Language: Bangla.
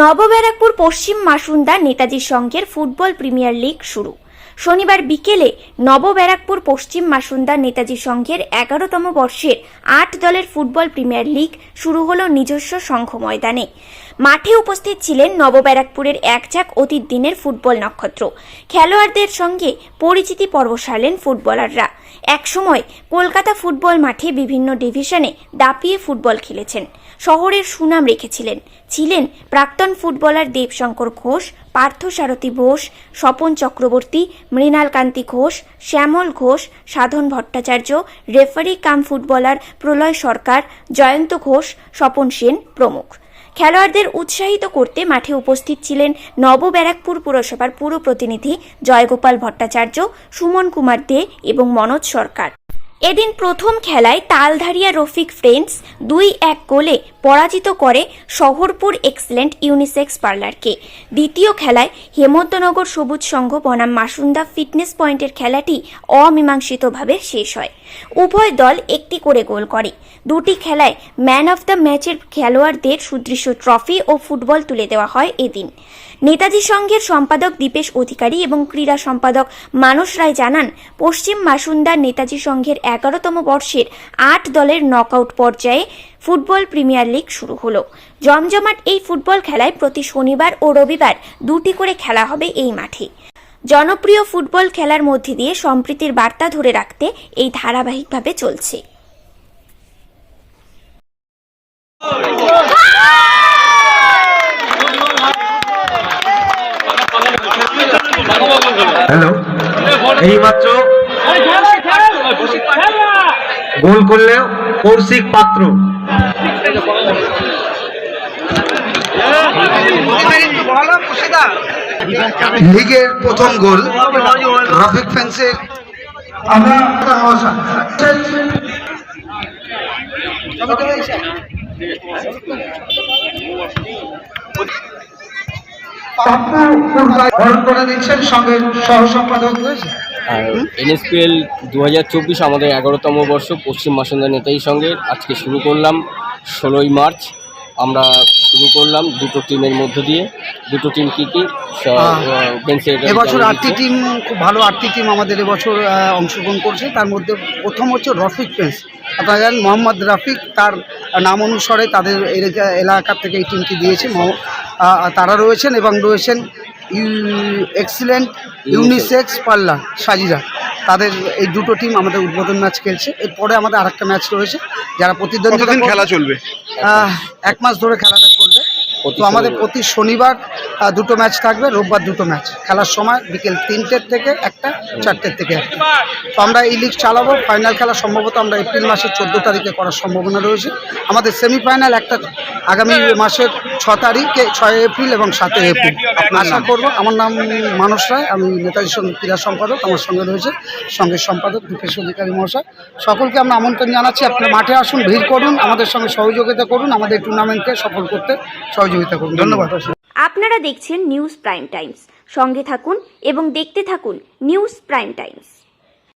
নবব্যারাকপুর পশ্চিম মাসুন্দা নেতাজি সংঘের ফুটবল প্রিমিয়ার লিগ শুরু। শনিবার বিকেলে নবব্যারাকপুর পশ্চিম মাসুন্দা নেতাজি সংঘের এগারোতম বর্ষের আট দলের ফুটবল প্রিমিয়ার লিগ শুরু হল নিজস্ব সংঘ ময়দানে। মাঠে উপস্থিত ছিলেন নবব্যারাকপুরের একচাক অতীত দিনের ফুটবল নক্ষত্র। খেলোয়াড়দের সঙ্গে পরিচিতি পর্ব সারলেন ফুটবলাররা। একসময় কলকাতা ফুটবল মাঠে বিভিন্ন ডিভিশনে দাপিয়ে ফুটবল খেলেছেন। শহরের সুনাম রেখেছিলেন। ছিলেন প্রাক্তন footballer Debshankar Ghosh Parthasarathi Bose, Swapan Chakraborty Mrinal Kanti Ghosh, Shyamal Ghosh, Sadhan Bhattacharya, referee cum footballer Pralay Sarkar, Jayanta Ghosh, Swapan Sen প্রমুখ। খেলোয়াড়দের উৎসাহিত করতে মাঠে উপস্থিত ছিলেন নব ব্যারাকপুর পুরসভার পুর প্রতিনিধি জয়গোপাল ভট্টাচার্য, সুমন কুমার দে এবং মনোজ সরকার। এদিন প্রথম খেলায় তালধারিয়া রফিক ফ্রেন্ডস দুই এক গোলে পরাজিত করে শহরপুর এক্সেলেন্ট ইউনিসেক্স পার্লারকে। দ্বিতীয় খেলায় হেমন্তনগর সবুজ সংঘ বনাম মাসুন্দা ফিটনেস পয়েন্টের খেলাটি অমীমাংসিতভাবে শেষ হয়। উভয় দল একটি করে গোল করে। দুটি খেলায় ম্যান অফ দ্য ম্যাচের খেলোয়াড়দের সুদৃশ্য ট্রফি ও ফুটবল তুলে দেওয়া হয় এদিন। নেতাজি সংঘের সম্পাদক দীপেশ অধিকারী এবং ক্রীড়া সম্পাদক মানস রায় জানান, পশ্চিম মাসুন্দার নেতাজি সংঘের এগারোতম বর্ষের আট দলের নকআউট পর্যায়ে ফুটবল প্রিমিয়ার লিগ শুরু হলো। জমজমাট এই ফুটবল খেলায় প্রতি শনিবার ও রবিবার দুটি করে খেলা হবে এই মাঠে। জনপ্রিয় ফুটবল খেলার মধ্যে দিয়ে সম্প্রীতির বার্তা ধরে রাখতে এই ধারাবাহিকভাবে চলছে। হ্যালো এইমাত্র গোল করলে কৌশিক পাত্র। লিগের প্রথম গোল রফিক ফেন্সের আমরা বরণ করে দিচ্ছেন সঙ্গে সহ সম্পাদক রয়েছে। আর এনএসপিএল দু হাজার চব্বিশ আমাদের এগারোতম বর্ষ পশ্চিম মাসুন্দা নেতাজি সঙ্গে। আজকে শুরু করলাম ষোলোই মার্চ। আমরা শুরু করলাম দুটো টিমের মধ্য দিয়ে। দুটো টিম কী কী? এবছর আটটি টিম খুব ভালো আটটি টিম আমাদের এবছর অংশগ্রহণ করছে। তার মধ্যে প্রথম হচ্ছে রফিক ফেন্স আপনারা জানেন মোহাম্মদ রাফিক তার নাম অনুসারে তাদের এলাকা থেকে এই টিমটি দিয়েছে। তারা রয়েছেন এবং রয়েছেন এক্সিলেন্ট ইউনিসেক্স পাল্লা সাজিরা। তাদের এই দুটো টিম আমাদের উদ্বোধন ম্যাচ খেলছে। এরপরে আমাদের আরেকটা ম্যাচ রয়েছে। যারা প্রতিদ্বন্দ্বিতা খেলা চলবে? এক মাস ধরে খেলাটা তো আমাদের প্রতি শনিবার দুটো ম্যাচ থাকবে রোববার দুটো ম্যাচ। খেলার সময় বিকেল তিনটের থেকে একটা চারটের থেকে একটা। তো আমরা এই লিগ চালাবো ফাইনাল খেলা সম্ভবত আমরা এপ্রিল মাসের চোদ্দ তারিখে করার সম্ভাবনা রয়েছে। আমাদের সেমিফাইনাল একটা আগামী মাসের ছ তারিখে ছয় এপ্রিল এবং সাতই এপ্রিল। আশা করব আমার নাম মানস রায় আমি নেতাজি সঙ্গে ক্রীড়া সম্পাদক আমার সঙ্গে রয়েছে সঙ্গে সম্পাদক দীপেশ অধিকারী মহাশয়। সকলকে আমরা আমন্ত্রণ জানাচ্ছি আপনারা মাঠে আসুন ভিড় করুন আমাদের সঙ্গে সহযোগিতা করুন আমাদের টুর্নামেন্টকে সফল করতে সহযোগিতা করুন। ধন্যবাদ। আপনারা দেখছেন নিউজ প্রাইম টাইমস। সঙ্গে থাকুন এবং দেখতে থাকুন নিউজ প্রাইম টাইমস।